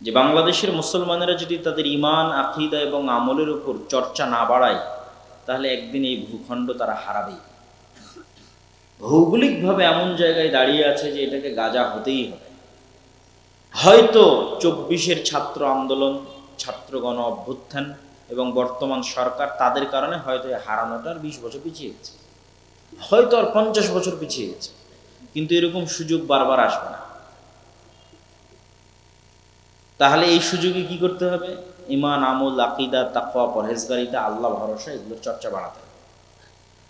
যে বাংলাদেশের মুসলমানেরা যদি তাদের ইমান আকিদা এবং আমলের উপর চর্চা না বাড়ায়, তাহলে একদিন এই ভূখণ্ড তারা হারাবেই। ভৌগোলিকভাবে এমন জায়গায় দাঁড়িয়ে আছে যে এটাকে গাজা হতেই হবে। হয়তো চব্বিশের ছাত্র আন্দোলন, ছাত্রগণ অভ্যুত্থান এবং বর্তমান সরকার তাদের কারণে হয়তো এই হারানোটা আর বিশ বছর পিছিয়ে গেছে। হয়তো আর পঞ্চাশ বছর পিছিয়ে গেছে। কিন্তু এরকম সুযোগ বারবার আসবে না। তাহলে এই সুযোগে কি করতে হবে? ইমান আমল, আকিদা, তাকওয়া, পরহেজগারিতা, আল্লাহ ভরসা, এগুলোর চর্চা বাড়াতে হবে।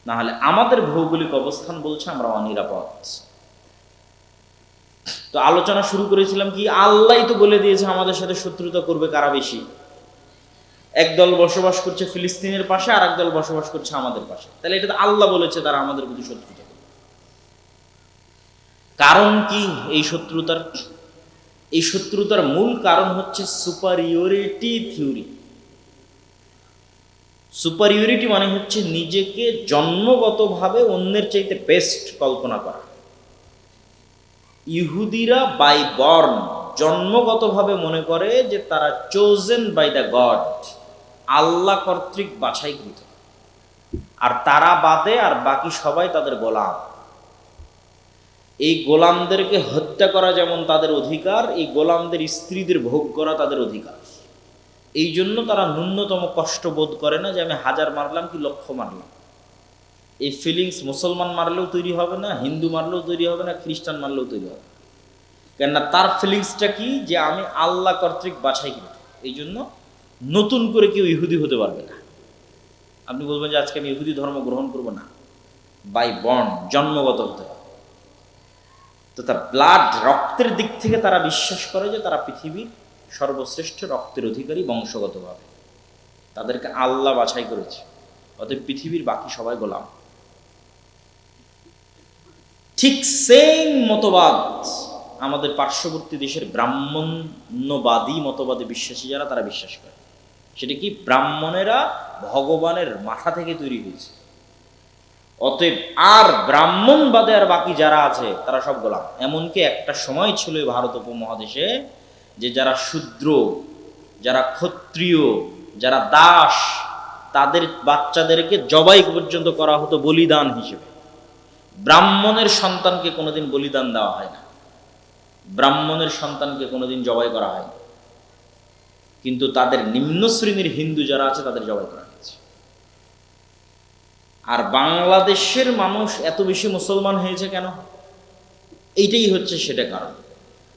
না হলে আমাদের ভৌগোলিক অবস্থান বলছে আমরা অনিরাপদ। তো আলোচনা শুরু করেছিলাম কি, আল্লাহ তো বলে দিয়েছে আমাদের সাথে শত্রুতা করবে কারা বেশি? একদল বসবাস করছে ফিলিস্তিনের পাশে আর একদল বসবাস করছে আমাদের পাশে। তাহলে এটা তো আল্লাহ বলেছে, তারা আমাদের প্রতি শত্রুতা কারণ কি এই শত্রুতার? এই শত্রুতার মূল কারণ হচ্ছে সুপারিয়রিটি থিওরি সুপারিয়রিটি মানে হচ্ছে নিজেকে জন্মগতভাবে অন্যের চাইতে বেস্ট কল্পনা করা। ইহুদিরা বাই বর্ন জন্মগতভাবে মনে করে যে তারা chosen by the god Allah কর্তৃক বাছাইকৃত। আর তারা বাদে আর বাকি সবাই তাদের গোলাম। এই গোলামদেরকে হত্যা করা যেমন তাদের অধিকার, এই গোলামদের স্ত্রীদের ভোগ করা তাদের অধিকার। এই জন্য তারা ন্যূনতম কষ্ট বোধ করে না যে আমি হাজার মারলাম কি লক্ষ মারলাম। এই ফিলিংস মুসলমান মারলেও তৈরি হবে না, হিন্দু মারলেও তৈরি হবে না, খ্রিস্টান মারলেও তৈরি হবে কেননা তার ফিলিংসটা কি? যে আমি আল্লাহ কর্তৃক বাছাই করি। এই জন্য নতুন করে কেউ ইহুদি হতে পারবে না। আপনি বলবেন যে আজকে আমি ইহুদি ধর্ম গ্রহণ করব না। বাই বর্ন জন্মগত হতে হবে। তো তার ব্লাড রক্তের দিক থেকে তারা বিশ্বাস করে যে তারা পৃথিবীর সর্বশ্রেষ্ঠ রক্তের অধিকারী বংশগতভাবে। তাদেরকে আল্লাহ বাছাই করেছে। অতএব পৃথিবীর বাকি সবাই গোলাম। ঠিক সেম মতবাদ আমাদের পার্শ্ববর্তী দেশের ব্রাহ্মণ্যবাদী মতবাদে বিশ্বাসী যারা, তারা বিশ্বাস করে। সেটা কি ব্রাহ্মণেরা ভগবানের মাথা থেকে তৈরি হয়েছে? অতএব আর ব্রাহ্মণবাদে আর বাকি যারা আছে, তারা সব গোলাম। এমনকি একটা সময় ছিল ভারত উপমহাদেশে যে যারা শূদ্র, যারা ক্ষত্রিয়, যারা দাস, তাদের বাচ্চাদেরকে জবাই পর্যন্ত করা হতো বলিদান হিসেবে। ব্রাহ্মণের সন্তানকে কোনোদিন বলিদান দেওয়া হয় না। ব্রাহ্মণের সন্তানকে কোনোদিন জবাই করা হয় না কিন্তু তাদের নিম্ন শ্রেণির হিন্দু যারা আছে, তাদের জবাই করা হয়েছে। আর বাংলাদেশের মানুষ এত বেশি মুসলমান হয়েছে কেন? এইটাই হচ্ছে সেটা কারণ।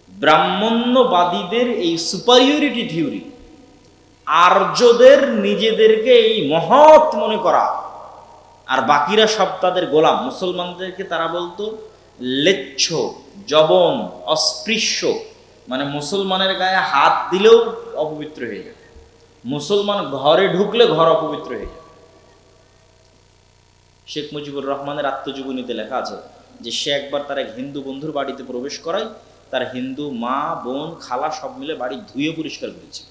ব্রাহ্মণ্যবাদীদের এই সুপারিয়রিটি থিওরি আর্যদের নিজেদেরকে এই মহৎ মনে করা, আর বাকিরা সব তাদের গোলাম। মুসলমানদেরকে তারা বলতো, লেচ্ছ জবন অস্পৃশ্য মানে মুসলমানের গায়ে হাত দিলেও অপবিত্র হয়ে যাবে। মুসলমান ঘরে ঢুকলে ঘর অপবিত্র হয়ে যাবে। শেখ মুজিবুর রহমানের আত্মজীবনীতে লেখা আছে যে সে একবার তার এক হিন্দু বন্ধুর বাড়িতে প্রবেশ করায়, তার হিন্দু মা, বোন, খালা সব মিলে বাড়ি ধুয়ে পরিষ্কার করেছে।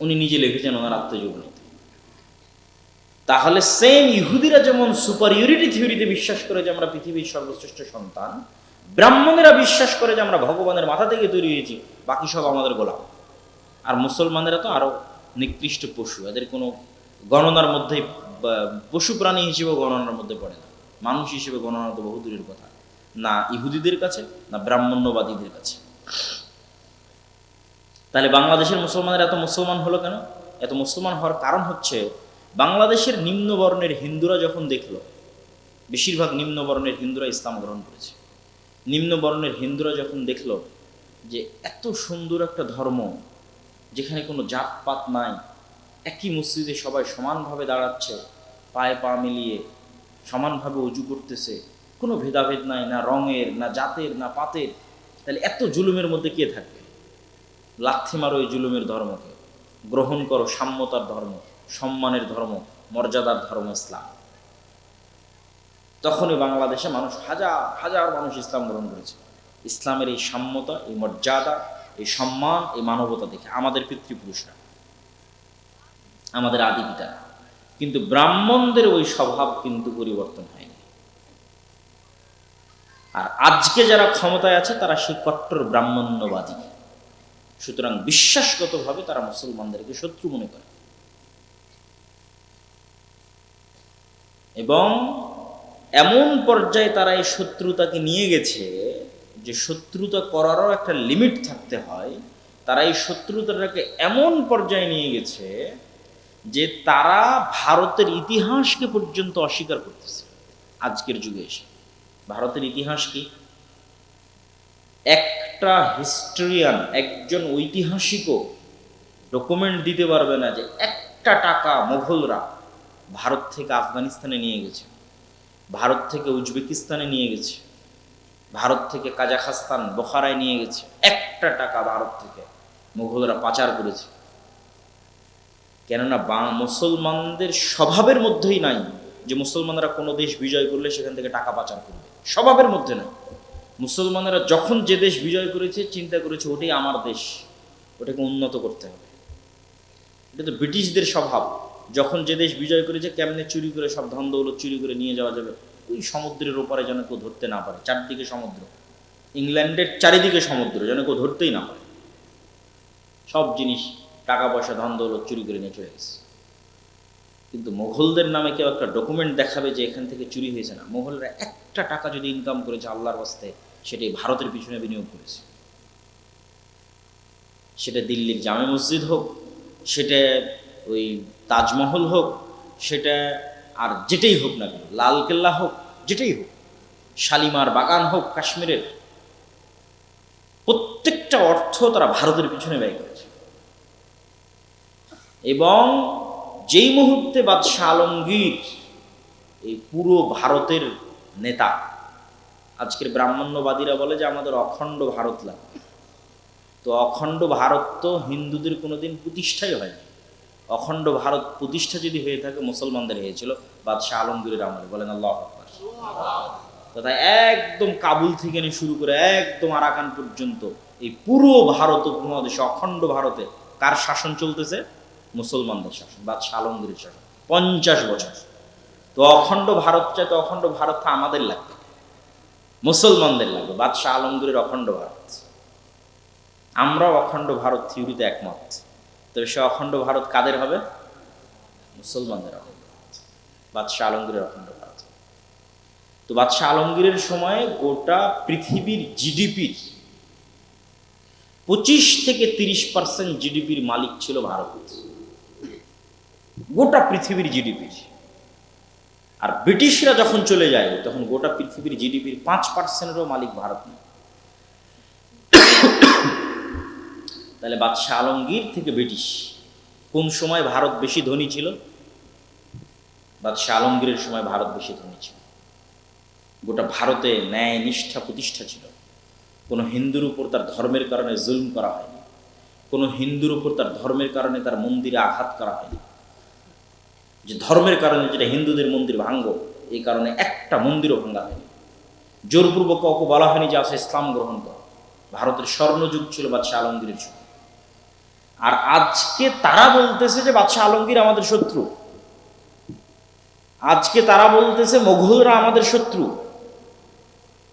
উনি নিজে লিখেছেন ওনার আত্মজীবনীতে। তাহলে সেম ইহুদিরা যেমন সুপারিয়রিটি থিওরিতে বিশ্বাস করে যে আমরা পৃথিবীর সর্বশ্রেষ্ঠ সন্তান, ব্রাহ্মণেরা বিশ্বাস করে যে আমরা ভগবানের মাথা থেকে তৈরি হয়েছি, বাকি সব আমাদের গোলাম। আর মুসলমানেরা তো আরও নিকৃষ্ট পশু, এদের কোনো গণনার মধ্যে পশু প্রাণী হিসেবে গণনার মধ্যে পড়ে না। মানুষ হিসেবে গণনা তো বহু দূরের কথা। না ইহুদিদের কাছে, না ব্রাহ্মণ্যবাদীদের কাছে। তাহলে বাংলাদেশের মুসলমানের এত মুসলমান হলো কেন? এত মুসলমান হওয়ার কারণ হচ্ছে, বাংলাদেশের নিম্নবর্ণের হিন্দুরা যখন দেখল, বেশিরভাগ নিম্নবর্ণের হিন্দুরা ইসলাম গ্রহণ করেছে। নিম্নবর্ণের হিন্দুরা যখন দেখল যে এত সুন্দর একটা ধর্ম, যেখানে কোনো জাতপাত নাই একই মসজিদে সবাই সমানভাবে দাঁড়াচ্ছে, পায়ে পা মিলিয়ে, সমানভাবে উজু করতেছে। কোনো ভেদাভেদ নাই, না রঙের, না জাতের, না পাতের। তাহলে এত জুলুমের মধ্যে কে থাকবে? লাথি মারো এই জুলুমের ধর্মকে। গ্রহণ করো সাম্যতার ধর্ম, সম্মানের ধর্ম, মর্যাদার ধর্ম ইসলাম। তখনই বাংলাদেশে মানুষ হাজার হাজার মানুষ ইসলাম গ্রহণ করেছে। ইসলামের এই সাম্যতা, এই মর্যাদা, এই সম্মান, এই মানবতা দেখে আমাদের পিতৃপুরুষরা। আমাদের আদি পিতা। কিন্তু ব্রাহ্মণদের ওই স্বভাব কিন্তু পরিবর্তন হয়নি। আর আজকে যারা ক্ষমতায় আছে, তারা সেই কট্টর ব্রাহ্মণ্যবাদী। সুতরাং বিশ্বাসগতভাবে তারা মুসলমানদেরকে শত্রু মনে করে। এবং এমন পর্যায়ে তারা এই শত্রুতাকে নিয়ে গেছে যে শত্রুতা করারও একটা লিমিট থাকতে হয়। তারা এই শত্রুতাটাকে এমন পর্যায়ে নিয়ে গেছে যে তারা ভারতের ইতিহাসকে পর্যন্ত অস্বীকার করতেছে। আজকের যুগে এসে। ভারতের ইতিহাস কি? একটা হিস্টোরিয়ান, একজন ঐতিহাসিকও ডকুমেন্ট দিতে পারবে না যে একটা টাকা মোঘলরা ভারত থেকে আফগানিস্তানে নিয়ে গেছে, ভারত থেকে উজবেকিস্তানে নিয়ে গেছে, ভারত থেকে কাজাখাস্তান, বোখারায় নিয়ে গেছে, একটা টাকা ভারত থেকে মুঘলরা পাচার করেছে। কেননা বা মুসলমানদের স্বভাবের মধ্যেই নাই যে মুসলমানরা কোনো দেশ বিজয় করলে সেখান থেকে টাকা পাচার করবে। স্বভাবের মধ্যে নাই। মুসলমানেরা যখন যে দেশ বিজয় করেছে, চিন্তা করেছে ওটাই আমার দেশ, ওটাকে উন্নত করতে হবে। এটা তো ব্রিটিশদের স্বভাব। যখন যে দেশ বিজয় করেছে, কেমনে চুরি করে, সব ধন দৌলত চুরি করে নিয়ে যাওয়া যাবে? ওই সমুদ্রের ওপারে যেন কেউ ধরতে না পারে। চারদিকে সমুদ্র। ইংল্যান্ডের চারিদিকে সমুদ্র, যেন কেউ ধরতেই না পারে। সব জিনিস টাকা পয়সা ধন দৌলত চুরি করে নিয়ে চলে গেছে। কিন্তু মোঘলদের নামে কেউ একটা ডকুমেন্ট দেখাবে যে এখান থেকে চুরি হয়েছে না। মোঘলরা একটা টাকা যদি ইনকাম করেছে আল্লাহর বাস্তে সেটাই ভারতের পিছনে বিনিয়োগ করেছে। সেটা দিল্লির জামে মসজিদ হোক, সেটা ওই তাজমহল হোক, সেটা আর যেটাই হোক না কেন লালকেল্লা হোক, যেটাই হোক, শালিমার বাগান হোক, কাশ্মীরের, প্রত্যেকটা অর্থ তারা ভারতের পিছনে ব্যয় করেছে এবং যেই মুহূর্তে বাদশাহ আলমগীর, এই পুরো ভারতের নেতা, আজকের ব্রাহ্মণ্যবাদীরা বলে যে আমাদের অখণ্ড ভারত লাগবে তো অখণ্ড ভারত তো হিন্দুদের কোনোদিন প্রতিষ্ঠাই হয়নি। অখণ্ড ভারত প্রতিষ্ঠা যদি হয়ে থাকে, মুসলমানদের হয়েছিল বাদশাহ আলমগীরের আমলে। বলেন আল্লাহ আকবার। তথা একদম কাবুল থেকে নিয়ে শুরু করে একদম আরাকান পর্যন্ত এই পুরো ভারত উপমহাদেশে, অখণ্ড ভারতে কার শাসন চলতেছে? মুসলমানদের শাসন, বাদশাহ আলমগীরের শাসন, পঞ্চাশ বছর। তো অখণ্ড ভারত চাই তো অখণ্ড ভারত আমাদের লাগবে। মুসলমানদের লাগবে, বাদশাহ আলমগীরের অখণ্ড ভারত। আমরাও অখণ্ড ভারত থিওরিতে একমত। তবে সে অখণ্ড ভারত কাদের হবে? মুসলমানদের অখণ্ড ভারত। বাদশাহ আলমগীরের অখণ্ড ভারত। তো বাদশাহ আলমগীরের সময় গোটা পৃথিবীর জিডিপির পঁচিশ থেকে তিরিশ পার্সেন্ট জিডিপির মালিক ছিল ভারত। গোটা পৃথিবীর জিডিপির আর ব্রিটিশরা যখন চলে যায়, তখন গোটা পৃথিবীর জিডিপির পাঁচ পার্সেন্টেরও মালিক ভারত না তাহলে বাদশাহ আলমগীর থেকে ব্রিটিশ, কোন সময় ভারত বেশি ধনী ছিল? বাদশাহ আলমগীরের সময় ভারত বেশি ধনী ছিল। গোটা ভারতে ন্যায় নিষ্ঠা প্রতিষ্ঠা ছিল। কোনো হিন্দুর উপর তার ধর্মের কারণে জুলম করা হয়নি। কোনো হিন্দুর উপর তার ধর্মের কারণে তার মন্দিরে আঘাত করা হয়নি। যে ধর্মের কারণে যেটা হিন্দুদের মন্দির ভাঙ্গ, এই কারণে একটা মন্দিরও ভাঙ্গা হয়নি। জোরপূর্বক কাউকে বলা হয়নি যে আসে ইসলাম গ্রহণ কর। ভারতের স্বর্ণযুগ ছিল বাদশাহ আলমগীরের যুগ। আর আজকে তারা বলতেছে যে বাদশাহ আলমগীর আমাদের শত্রু। আজকে তারা বলতেছে মোঘলরা আমাদের শত্রু।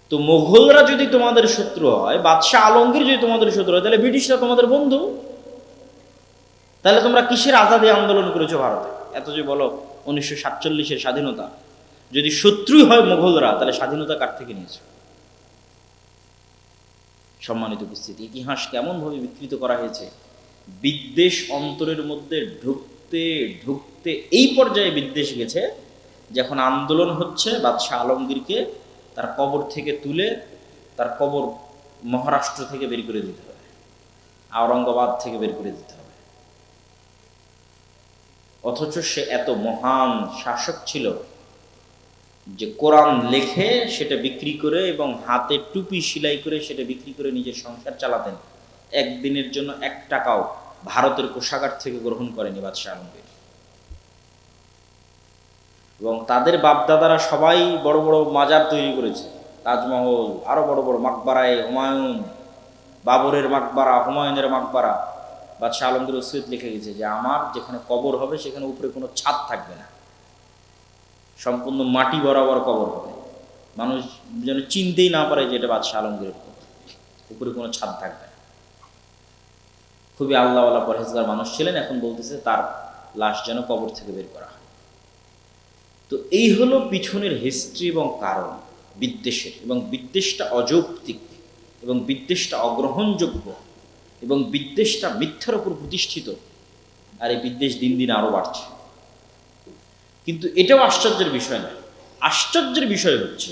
তো মোঘলরা যদি তোমাদের শত্রু হয়, বাদশাহ আলমগীর যদি তোমাদের শত্রু হয়, তাহলে ব্রিটিশরা তোমাদের বন্ধু। তাহলে তোমরা কিসের আজাদি আন্দোলন করেছ ভারতে? এত যে বলো, উনিশশো সাতচল্লিশের স্বাধীনতা। যদি শত্রুই হয় মোঘলরা, তাহলে স্বাধীনতা কার থেকে নিয়েছে? সম্মানিত উপস্থিতি, ইতিহাস কেমনভাবে বিকৃত করা হয়েছে? বিদ্বেষ অন্তরের মধ্যে ঢুকতে ঢুকতে এই পর্যায়ে বিদ্বেষ গেছে, যখন আন্দোলন হচ্ছে, বাদশাহ আলমগীরকে তার কবর থেকে তুলে, তার কবর মহারাষ্ট্র থেকে বের করে দিতে হবে, আওরঙ্গাবাদ থেকে বের করে দিতে হবে। অথচ সে এত মহান শাসক ছিল যে কোরআন লেখে সেটা বিক্রি করে এবং হাতে টুপি সেলাই করে সেটা বিক্রি করে নিজের সংসার চালাতেন। একদিনের জন্য এক টাকাও ভারতের কোষাগার থেকে গ্রহণ করেনি বাদশাহ আলমগীর। এবং তাদের বাপদাদারা সবাই বড় বড় মাজার তৈরি করেছে। তাজমহল, আরও বড় বড় মাকবারায় হুমায়ুন, বাবরের মাকবারা, হুমায়ুনের মাকবারা। বাদশাহ আলমগীর ওসিয়ত লিখে গেছে যে আমার যেখানে কবর হবে, সেখানে উপরে কোনো ছাদ থাকবে না। সম্পূর্ণ মাটি বরাবর কবর হবে। মানুষ যেন চিনতেই না পারে যে এটা বাদশাহ আলমগীরের কবর। উপরে কোনো ছাদ থাকবে না। খুবই আল্লাহওয়ালা পরহেজগার মানুষ ছিলেন, এখন বলতেছে তার লাশ যেন কবর থেকে বের করা হয়। তো এই হলো পিছনের হিস্ট্রি এবং কারণ, বিদ্বেষের। এবং বিদ্বেষটা অযৌক্তিক এবং বিদ্বেষটা অগ্রহণযোগ্য এবং বিদ্বেষটা মিথ্যার উপর প্রতিষ্ঠিত, আর এই বিদ্বেষ দিন দিন আরও বাড়ছে। কিন্তু এটাও আশ্চর্যের বিষয় নয়। আশ্চর্যের বিষয় হচ্ছে,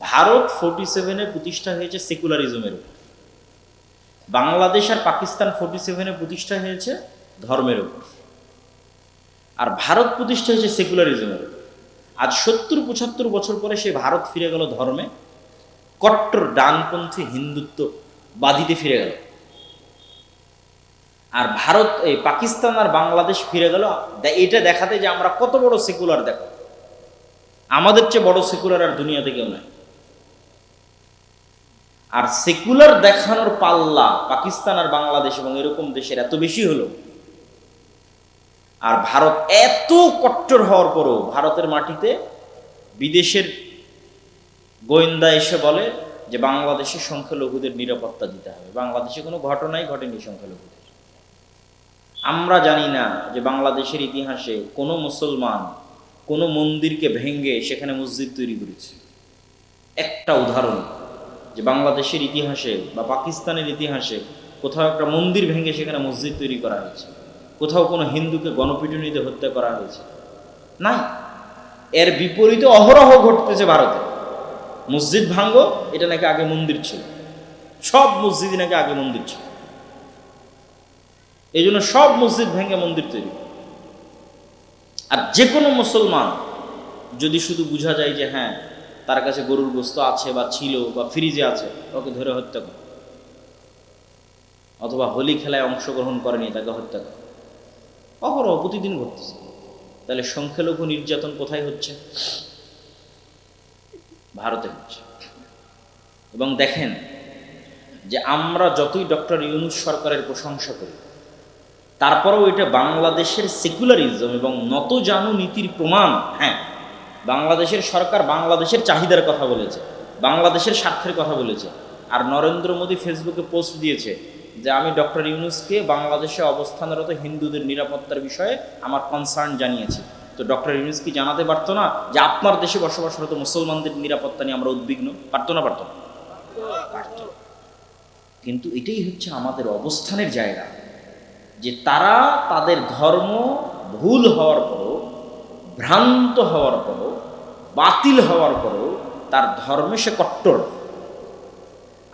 ভারত ফোর্টি সেভেনে প্রতিষ্ঠা হয়েছে সেকুলারিজমের উপর। বাংলাদেশ আর পাকিস্তান ফোর্টি সেভেনে প্রতিষ্ঠা হয়েছে ধর্মের উপর। আর ভারত প্রতিষ্ঠা হয়েছে সেকুলারিজমের উপর। আজ সত্তর, পঁচাত্তর বছর পরে সেই ভারত ফিরে গেল ধর্মে। কট্টর ডানপন্থী হিন্দুত্ব বাদিতে ফিরে গেল। আর ভারত, এই পাকিস্তান আর বাংলাদেশ ফিরে গেল। এটা দেখাতে যে আমরা কত বড় সেকুলার দেখো। আমাদের চেয়ে বড় সেকুলার আর দুনিয়াতে কেউ নাই। আর সেকুলার দেখানোর পাল্লা পাকিস্তান আর বাংলাদেশ এবং এরকম দেশের এত বেশি হলো। আর ভারত এত কট্টর হওয়ার পরও ভারতের মাটিতে বিদেশের গোয়েন্দা এসে বলে যে বাংলাদেশের সংখ্যালঘুদের নিরাপত্তা দিতে হবে। বাংলাদেশে কোনো ঘটনাই ঘটেনি সংখ্যালঘুদের। আমরা জানি না যে বাংলাদেশের ইতিহাসে কোনো মুসলমান কোনো মন্দিরকে ভেঙ্গে সেখানে মসজিদ তৈরি করেছে। একটা উদাহরণ, যে বাংলাদেশের ইতিহাসে বা পাকিস্তানের ইতিহাসে কোথাও একটা মন্দির ভেঙে সেখানে মসজিদ তৈরি করা হয়েছে। কোথাও কোনো হিন্দুকে গণপিটুনিতে হত্যা করা হয়েছে। নাই। এর বিপরীতে অহরহ ঘটতেছে ভারতে। মসজিদ ভাঙ্গ এটা নাকি আগে মন্দির ছিল। সব মসজিদই নাকি আগে মন্দির ছিল। এই জন্য সব মসজিদ ভেঙে মন্দির তৈরি। আর যে কোনো মুসলমান যদি শুধু বোঝা যায় যে হ্যাঁ তার কাছে গরুর গোস্ত আছে বা ছিল বা ফ্রিজে আছে, ওকে ধরে হত্যা করে। অথবা হোলি খেলায় অংশগ্রহণ করেনি, তাকে হত্যা করে। অপরহ প্রতিদিন ঘটতেছে। তাহলে সংখ্যালঘু নির্যাতন কোথায় হচ্ছে? ভারতে হচ্ছে। এবং দেখেন যে আমরা যতই ডক্টর ইউনুস সরকারের প্রশংসা করি তারপরেও এটা বাংলাদেশের সেকুলারিজম এবং নত জানু নীতির প্রমাণ হ্যাঁ বাংলাদেশের সরকার বাংলাদেশের চাহিদার কথা বলেছে, বাংলাদেশের স্বার্থের কথা বলেছে। আর নরেন্দ্র মোদী ফেসবুকে পোস্ট দিয়েছে যে, আমি ডক্টর ইউনুসকে বাংলাদেশে অবস্থানরত হিন্দুদের নিরাপত্তার বিষয়ে আমার কনসার্ন জানিয়েছি। তো ডক্টর ইউনুস কি জানাতে পারতো না যে, আপনার দেশে বসবাসরত মুসলমানদের নিরাপত্তা নিয়ে আমরা উদ্বিগ্ন? পারতো না পারতো না। কিন্তু এটাই হচ্ছে আমাদের অবস্থানের জায়গা। যে তারা তাদের ধর্ম ভুল হওয়ার পরও, ভ্রান্ত হওয়ার পরও, বাতিল হওয়ার পরও তার ধর্মে সে কট্টর।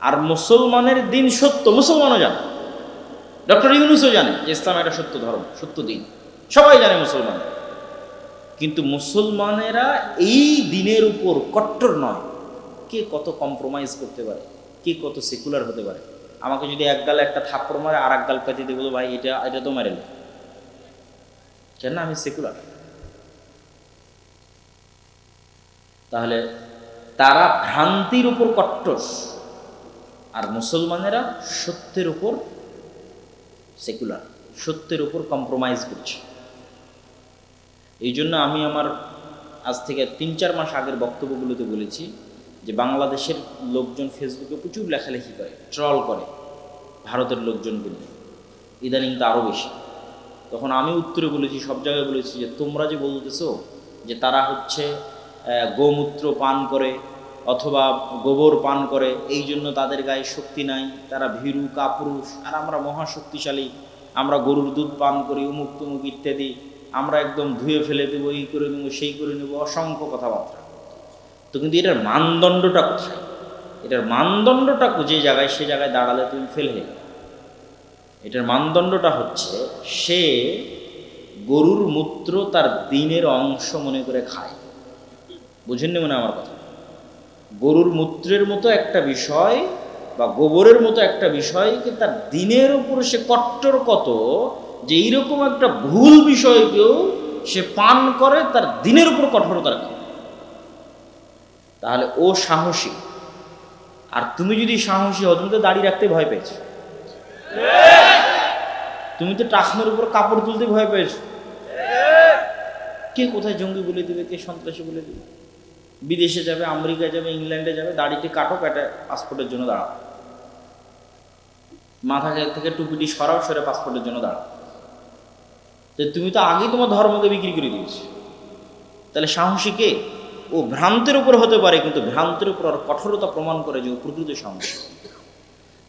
আর মুসলমানের দিন সত্য, মুসলমানও জানে। ডক্টর ইউনুসও জানে যে ইসলাম একটা সত্য ধর্ম, সত্য দিন। সবাই জানে মুসলমান। কিন্তু মুসলমানেরা এই দিনের উপর কট্টর নয়। কে কত কম্প্রোমাইজ করতে পারে, কে কত সেকুলার হতে পারে। আমাকে যদি এক গালে একটা থাপ্পড় মারে আর এক গাল পেতে দেবো ভাই, এটা এটা তো মেরে কেন আমি সেকুলার তাহলে তারা ভ্রান্তির উপর কট্টর, আর মুসলমানেরা সত্যের উপর সেকুলার সত্যের উপর কম্প্রোমাইজ করছে। এই জন্য আমি আমার আজ থেকে তিন চার মাস আগের বক্তব্যগুলোতে বলেছি যে বাংলাদেশের লোকজন ফেসবুকে প্রচুর লেখালেখি করে, ট্রল করে, ভারতের লোকজনকে নিয়ে। ইদানিং তো আরও বেশি। তখন আমি উত্তরে বলেছি, সব জায়গায় বলেছি যে, তোমরা যে বলতেছো যে তারা হচ্ছে গোমূত্র পান করে অথবা গোবর পান করে, এই জন্য তাদের গায়ে শক্তি নাই, তারা ভীরু, কাপুরুষ, আর আমরা মহাশক্তিশালী আমরা গরুর দুধ পান করি উমুক তুমুক ইত্যাদি, আমরা একদম ধুয়ে ফেলে দেবো, এই করে নেব সেই করে নেব, অসংখ্য কথাবার্তা। তো কিন্তু এটার মানদণ্ডটা কোথায়? এটার মানদণ্ডটা যে জায়গায় সে জায়গায় দাঁড়ালে তুমি ফেল হয়ে। এটার মানদণ্ডটা হচ্ছে সে গরুর মূত্র তার দিনের অংশ মনে করে খায়। বুঝেননি মনে আমার কথা? গরুর মূত্রের মতো একটা বিষয় বা গোবরের মতো একটা বিষয়কে তার দিনের উপর সে কট্টর কত যে এইরকম একটা ভুল বিষয়কেও সে পান করে, তার দিনের উপর কঠোরতা রাখে। তাহলে ও সাহসী। আর তুমি যদি সাহসী হও, তুমি তো দাড়ি রাখতে ভয় পেয়েছ। তুমি তো টাসনের উপর কাপড় তুলতে ভয় পেয়েছ। কে কোথায় জঙ্গি বলে দেবে, কে সন্ত্রাসী বলে দেবে? বিদেশে যাবে আমেরিকা যাবে, ইংল্যান্ডে যাবে দাড়িতে কাটো কাটে পাসপোর্টের জন্য দাঁড়াও। মাথা থেকে টুপিটি সরাও, সরে পাসপোর্টের জন্য দাঁড়াও। তো তুমি তো আগেই তোমার ধর্মকে বিক্রি করে দিয়েছ। তাহলে সাহসী কে? ও ভ্রান্তের উপর হতে পারে, কিন্তু ভ্রান্তের উপর আর কঠোরতা প্রমাণ করে যে ও প্রকৃত সাহসী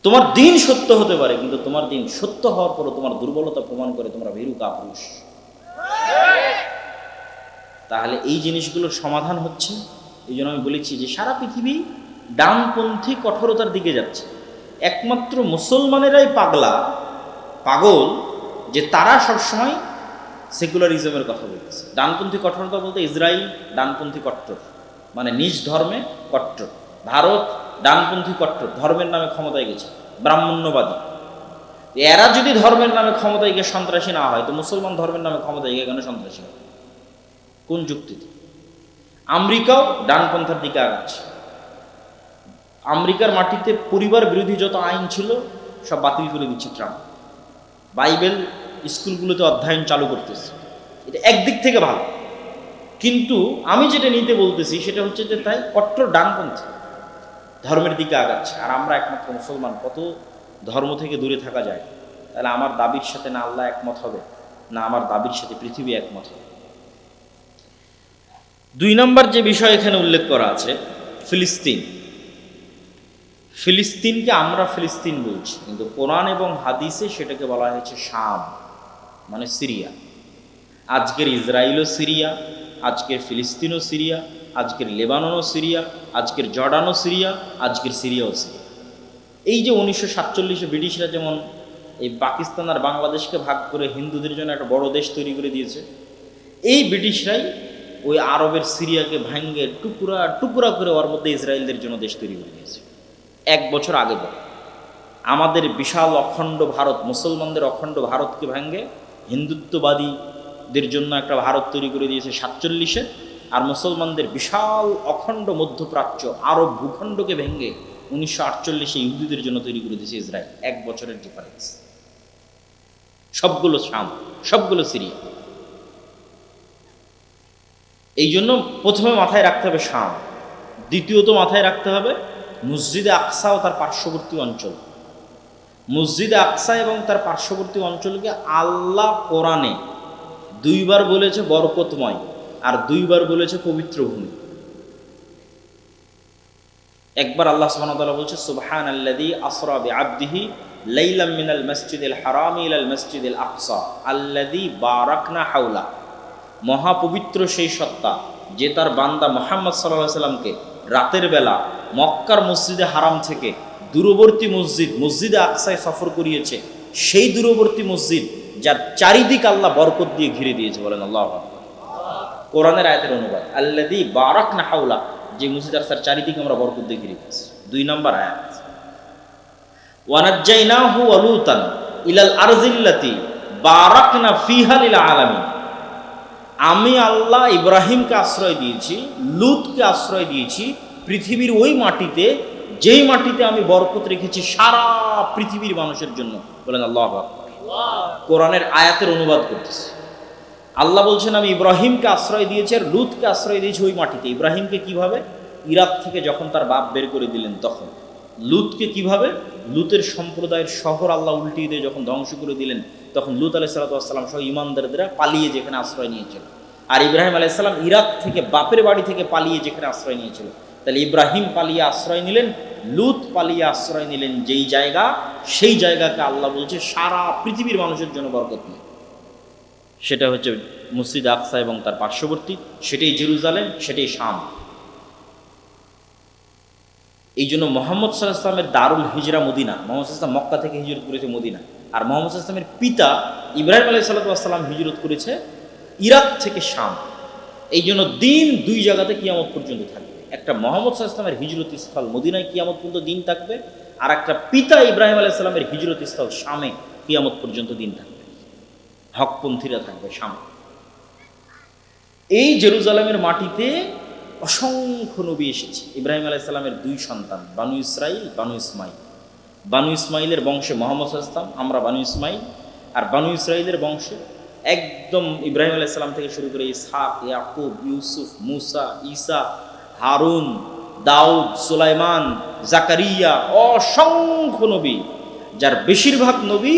তোমার দিন সত্য হতে পারে, কিন্তু তোমার দিন সত্য হওয়ার পরও তোমার দুর্বলতা প্রমাণ করে তোমরা ভীরু কাপুরুষ। তাহলে এই জিনিসগুলোর সমাধান হচ্ছে। এই জন্য আমি বলেছি যে সারা পৃথিবী ডানপন্থী কঠোরতার দিকে যাচ্ছে। একমাত্র মুসলমানেরাই পাগলা, পাগল, যে তারা সবসময় সেকুলারিজমের কথা বলতেছে। ডানপন্থী কঠোরতা বলতে ইসরায়েল ডানপন্থী কট্টর মানে নিজ ধর্মে কট্টর। ভারত ডানপন্থী কট্টর, ধর্মের নামে ক্ষমতায় গেছে, ব্রাহ্মণ্যবাদী। এরা যদি ধর্মের নামে ক্ষমতায় গিয়ে সন্ত্রাসী না হয়, তো মুসলমান ধর্মের নামে ক্ষমতায় গিয়ে কেন সন্ত্রাসী হয় কোন যুক্তিতে? আমেরিকাও ডানপন্থার দিকে আগাচ্ছে। আমেরিকার মাটিতে পরিবার বিরোধী যত আইন ছিল, সব বাতিল করে দিচ্ছে ট্রাম্প। বাইবেল স্কুলগুলোতে অধ্যয়ন চালু করতেছে। এটা একদিক থেকে ভালো। কিন্তু আমি যেটা নিতে বলতেছি সেটা হচ্ছে যে তাই কট্টর ডানপন্থী ধর্মের দিকে আগাচ্ছে। আর আমরা একমাত্র মুসলমান, কত ধর্ম থেকে দূরে থাকা যায়? তাহলে আমার দাবির সাথে না আল্লাহ একমত হবে, না আমার দাবির সাথে পৃথিবী একমত হবে? দুই নম্বর যে বিষয় এখানে উল্লেখ করা আছে, ফিলিস্তিন। ফিলিস্তিনকে আমরা ফিলিস্তিন বলছি, কিন্তু কোরআন এবং হাদিসে সেটাকে বলা হয়েছে শাম। মানে সিরিয়া। আজকের ইসরায়েলও সিরিয়া, আজকের ফিলিস্তিনও সিরিয়া, আজকের লেবাননও সিরিয়া, আজকের জর্ডানও সিরিয়া, আজকের সিরিয়াও সিরিয়া। এই যে উনিশশো সাতচল্লিশে ব্রিটিশরা যেমন এই পাকিস্তান আর বাংলাদেশকে ভাগ করে হিন্দুদের জন্য একটা বড় দেশ তৈরি করে দিয়েছে, এই ব্রিটিশরাই ওই আরবের সিরিয়াকে ভাঙ্গে টুকরা টুকরা করে ওর মধ্যে ইসরায়েলদের জন্য দেশ তৈরি করে দিয়েছে। এক বছর আগে পরে আমাদের বিশাল অখণ্ড ভারত, মুসলমানদের অখণ্ড ভারতকে ভাঙ্গে হিন্দুত্ববাদীদের জন্য একটা ভারত তৈরি করে দিয়েছে সাতচল্লিশে, আর মুসলমানদের বিশাল অখণ্ড মধ্যপ্রাচ্য, আরব ভূখণ্ডকে ভেঙে উনিশশো আটচল্লিশে ইহুদিদের জন্য তৈরি করে দিয়েছে ইসরায়েল। এক বছরের ডিফারেন্স সবগুলো শাম সবগুলো সিরিয়া। এই জন্য প্রথমে মাথায় রাখতে হবে শাম, দ্বিতীয়ত মাথায় রাখতে হবে মসজিদে আকসা ও তার পার্শ্ববর্তী অঞ্চল। মসজিদে আকসা এবং তার পার্শ্ববর্তী অঞ্চলকে আল্লাহ কোরআনে দুইবার বলেছে বরকতময় আর দুইবার বলেছে পবিত্র ভূমি। একবার আল্লাহ সুবহানাহু বলছে সুবহান আল্লাযী আসরা বিআবদিহি লাইলাম মিনাল মসজিদিল হারাম ইলাল মসজিদিল আকসা, আল্লাযী বারাকনা হাওলা। মহাপবিত্র সেই সত্তা যে তার বান্দা মোহাম্মদ সাল্লাহ সাল্লামকে রাতের বেলা মক্কার মসজিদে হারাম থেকে দূরবর্তী মসজিদ, মসজিদে আকসায় সফর করিয়েছে, সেই দূরবর্তী মসজিদ যার চারিদিক আল্লাহ বরকত দিয়ে ঘিরে দিয়েছে বলেন আল্লাহ কোরআনের আয়তের অনুবাদ আল্লাদি বারাক না হাউলা যে মসজিদ আকসার চারিদিকে আমরা বরকত দিয়ে ঘিরে দিয়েছি। দুই নম্বর আয়াত ওয়ানাজ্জাইনাহু ওয়ালুতান ইলাল আরজিল্লাতি বারাকনা ফিহা লিল আলামিন। আমি আল্লাহ ইব্রাহিমকে আশ্রয় দিয়েছি, লুতকে আশ্রয় দিয়েছি, পৃথিবীর ওই মাটিতে যেই মাটিতে আমি বরকত রেখেছি সারা পৃথিবীর মানুষের জন্য। বলেন আল্লাহ। কোরআনের আয়াতের অনুবাদ করতেছি। আল্লাহ বলছেন, আমি ইব্রাহিমকে আশ্রয় দিয়েছি আর লুতকে আশ্রয় দিয়েছি ওই মাটিতে। ইব্রাহিমকে কীভাবে? ইরাক থেকে যখন তার বাপ বের করে দিলেন তখন। লুতকে কীভাবে? লুতের সম্প্রদায়ের শহর আল্লাহ উল্টিয়ে দিয়ে যখন ধ্বংস করে দিলেন, তখন লুত আলাহ সাল্লাতাম সহ ইমানদারদেরা পালিয়ে যেখানে আশ্রয় নিয়েছিল। আর ইব্রাহিম আলাইসাল্লাম ইরাক থেকে বাপের বাড়ি থেকে পালিয়ে যেখানে আশ্রয় নিয়েছিল। তাহলে ইব্রাহিম পালিয়ে আশ্রয় নিলেন, লুত পালিয়ে আশ্রয় নিলেন যেই জায়গা, সেই জায়গাকে আল্লাহ বলছে সারা পৃথিবীর মানুষের জন্য বরকত নিয়ে সেটা হচ্ছে মসজিদ আকসা এবং তার পার্শ্ববর্তী, সেটাই জেরুজালেম, সেটাই শাম। এই জন্য মোহাম্মদ সাল্লাহ ইসলামের দারুল হিজরা মদিনা, মোহাম্মদ ইসলাম মক্কা থেকে হিজরত করেছে মদিনা। আর মোহাম্মদ ইসলামের পিতা ইব্রাহিম আলাই সাল্লাম হিজরত করেছে ইরাক থেকে শাম। এই জন্য দিন দুই জায়গাতে কিয়ামত পর্যন্ত থাকবে একটা মোহাম্মদ সাল্লাহ ইসলামের হিজরত স্থল, মদিনায় কিয়ামত পর্যন্ত দিন থাকবে, আর একটা পিতা ইব্রাহিম আলাই সাল্লামের হিজরত স্থল, শামে কিয়ামত পর্যন্ত দিন থাকবে। হকপন্থীরা থাকবে শামে। এই জেরুজালেমের মাটিতে অসংখ্য নবী এসেছে। ইব্রাহিম আলাইসাল্লামের দুই সন্তান, বানু ইসরাইল বানু ইসমাইল বানু ইসমাইলের বংশে মোহাম্মদ ইসলাম আমরা বানু ইসমাইল আর বানু ইসরাইলের বংশে একদম ইব্রাহিম আলাইসাল্লাম থেকে শুরু করে ইসহাক, ইয়াকুব, ইউসুফ, মুসা, ঈসা হারুন, দাউদ, সুলাইমান, জাকারিয়া, অসংখ্য নবী, যার বেশিরভাগ নবী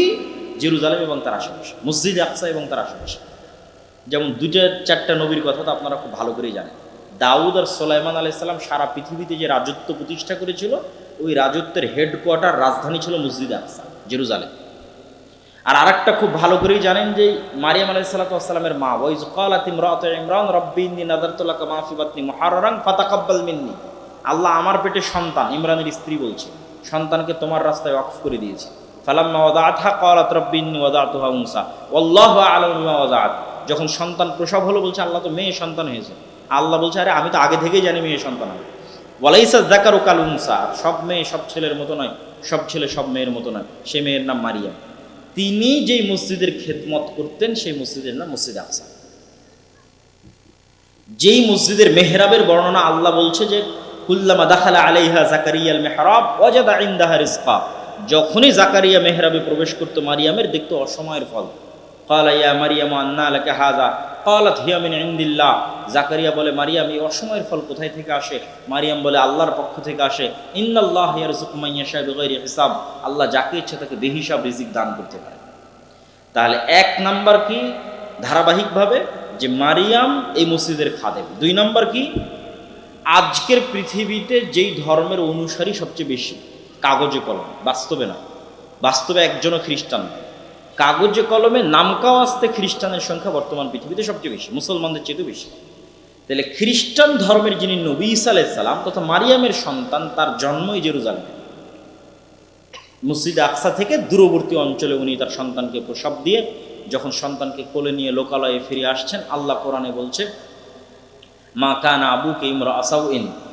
জেরুজালেম এবং তার আশেপাশে, মসজিদ আকসা এবং তার আশেপাশে। যেমন দুইটা, চারটা নবীর কথা তো আপনারা খুব ভালো করেই জানেন। দাউদ আর সোলাইমান আলাইসাল্লাম সারা পৃথিবীতে যে রাজত্ব প্রতিষ্ঠা করেছিল, ওই রাজত্বের হেডকোয়ার্টার রাজধানী ছিল মসজিদ আকসা, জেরুজালেম। আর আরেকটা খুব ভালো করেই জানেন যে মারিয়াম আলাইহিস সালামের মা ওয়াইজ ক্বালাত ইমরাত ইমরান, রাব্বি ইন্নী নাযারতু লাকা মা ফি বাতনি ফাতাকাব্বাল মিন্নি। আল্লাহ আমার পেটে সন্তান, ইমরানের স্ত্রী বলছে, সন্তানকে তোমার রাস্তায় ওয়াকফ করে দিয়েছি। ফালাম্মা ওয়াদাআতহা, ক্বালাত রাব্বি ইন্নী ওয়াদাতুহা উনসা। ওয়াল্লাহু আ'লামু ওয়াদাআত। যখন সন্তান প্রসব হলো, বলছে আল্লাহ তো মেয়ে সন্তান হয়েছে। আল্লাহ বলছে, আরে, আমি তো আগে থেকেই জানি মেয়ে সন্তান হবে। ওয়ালাইসা কাল উনসা, সব মেয়ে সব ছেলের মতো নয়, সব ছেলে সব মেয়ের মতো নয়, সে মেয়ের নাম মারিয়াম। তিনি যেই মসজিদের খেদমত করতেন, সেই মসজিদের নাম মসজিদ আকসা। যেই মসজিদের মেহরাবের বর্ণনা আল্লাহ বলছে যে, কুল্লামা দাখালা আলাইহা জাকারিয়াল মেহরাব, ওয়াজাদা ইনদাহা রিজকা। যখনই জাকারিয়া মেহরাবে প্রবেশ করতো মারিয়ামের, দেখতো অসময়ের ফল। কলা ইয়া মারিয়াম আন্না আলাকে হাজা কলাত হিয়ামিন ইন্দিল্লা জাকারিয়া বলে, মারিয়াম, এই অসময়ের ফল কোথায় থেকে আসে? মারিয়াম বলে, আল্লাহর পক্ষ থেকে আসে। ইন্নাল্লাহ ইয়ারজুকুমাইয়া সাহেব হিসাব। আল্লাহ যাকে ইচ্ছে তাকে বেহিসাব, রিজিক দান করতে পারে। তাহলে এক নাম্বার কি? ধারাবাহিকভাবে যে মারিয়াম এই মসজিদের খাদে দুই নাম্বার কি? আজকের পৃথিবীতে যেই ধর্মের অনুসারী সবচেয়ে বেশি, কাগজে কলম, বাস্তবে না। বাস্তবে একজনও খ্রিস্টান নয় কাগজে কলমে নামকাও আসতে খ্রিস্টানের সংখ্যা বর্তমান পৃথিবীতে সবচেয়ে বেশি, মুসলমানদের চেয়েও বেশি। তাহলে খ্রিস্টান ধর্মের যিনি নবী ইসা আলাইসালাম তথা মারিয়ামের সন্তান, তার জন্মই জেরুজালেমে। মসজিদ আকসা থেকে দূরবর্তী অঞ্চলে উনি তার সন্তানকে প্রসব দিয়ে, যখন সন্তানকে কোলে নিয়ে লোকালয়ে ফিরে আসছেন, আল্লাহ কোরআনে বলছে, মা কানা আবুকে ইমরা আসাউইন ওমা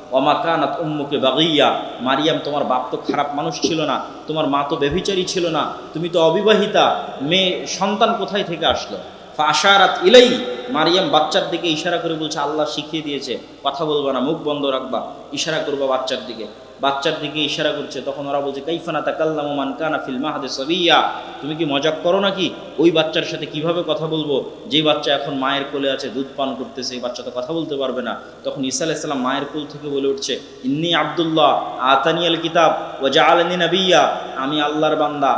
কানাত উম্মুকে বাগিয়া। মারিয়াম, তোমার বাপ তো খারাপ মানুষ ছিল না, তোমার মা তো বেভিচারী ছিল না, তুমি তো অবিবাহিতা, মেয়ে, সন্তান কোথায় থেকে আসলো? ফাশারাত ইলাই। মারিয়াম বাচ্চার দিকে ইশারা করে বলছে, আল্লাহ শিখিয়ে দিয়েছে, কথা বলবা না, মুখ বন্ধ রাখবা, ইশারা করবা বাচ্চার দিকে। বাচ্চার দিকে ইশারা করছে, তখন ওরা বলছে কাইফানা তাকাল্লাম মান কানা ফিল মাহাদে সবিয়া তুমি কি মজাক করো নাকি? ওই বাচ্চার সাথে কীভাবে কথা বলব? যে বাচ্চা এখন মায়ের কোলে আছে, দুধ পান করতেছে, এই বাচ্চা তো কথা বলতে পারবে না। তখন ইসা আলাইসাল্লাম মায়ের কোল থেকে বলে উঠছে, ইন্নি আবদুল্লাহ আতানিয়াল কিতাব ও জাআলানি নাবিয়া, আমি আল্লাহর বান্দা